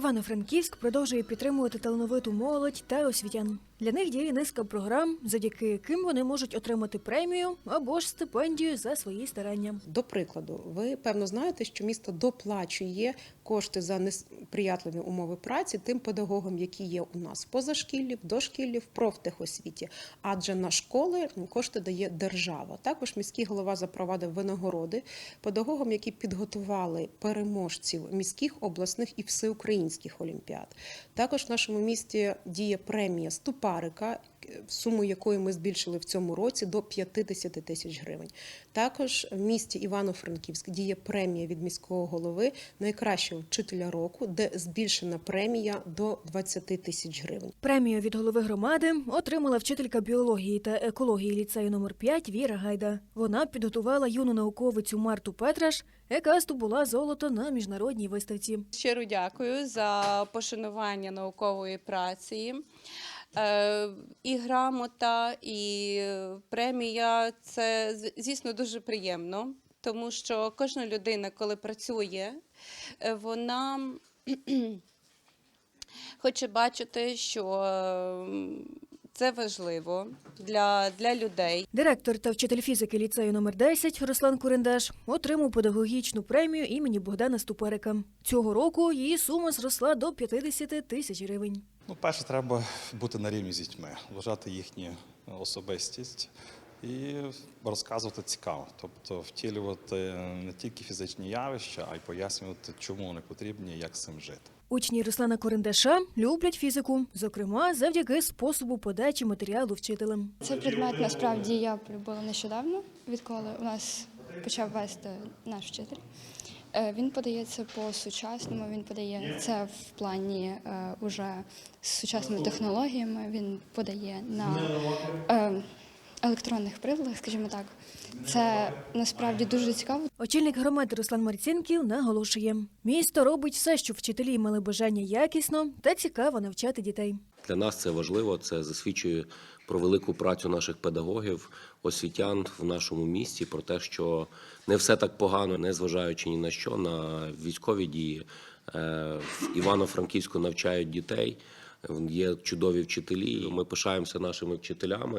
Івано-Франківськ продовжує підтримувати талановиту молодь та освітян. Для них діє низка програм, завдяки яким вони можуть отримати премію або ж стипендію за свої старання. До прикладу, ви певно знаєте, що місто доплачує кошти за несприятливі умови праці тим педагогам, які є у нас в позашкіллі, в дошкіллі, в профтехосвіті. Адже на школи кошти дає держава. Також міський голова запровадив винагороди педагогам, які підготували переможців міських, обласних і всеукраїнських олімпіад. Також в нашому місті діє премія ступарика, суму якої ми збільшили в цьому році до 50 тисяч гривень. Також в місті Івано-Франківськ діє премія від міського голови найкращого вчителя року, де збільшена премія до 20 тисяч гривень. Премію від голови громади отримала вчителька біології та екології ліцею номер 5 Віра Гайда. Вона підготувала юну науковицю Марту Петраш, яка здобула золото на міжнародній виставці. Щиро дякую за пошанування наукової праці. Е, І грамота, і премія це звісно дуже приємно, тому що кожна людина, коли працює, е, вона хоче бачити, що е, це важливо для, для людей. Директор та вчитель фізики ліцею номер 10 Руслан Курендаш отримав педагогічну премію імені Богдана Ступерика. Цього року її сума зросла до 50 тисяч гривень. Ну, перше, треба бути на рівні з дітьми, вважати їхню особистість і розказувати цікаво. Тобто втілювати не тільки фізичні явища, а й пояснювати, чому вони потрібні і як з цим жити. Учні Руслана Корендаша люблять фізику, зокрема завдяки способу подачі матеріалу вчителем. Цей предмет насправді я полюбила нещодавно, відколи у нас почав вести наш вчитель. Е, Він подається по сучасному, він подає це в плані е, уже з сучасними технологіями. Він подає на е, електронних приладах, скажімо так. Це насправді дуже цікаво, Очільник громади Руслан Марцінків наголошує: місто робить все, щоб вчителі мали бажання якісно та цікаво навчати дітей. Для нас це важливо. Це засвідчує про велику працю наших педагогів, освітян в нашому місті, про те, що не все так погано, не зважаючи ні на що, на військові дії. Е, В Івано-Франківську навчають дітей. Є чудові вчителі. Ми пишаємося нашими вчителями.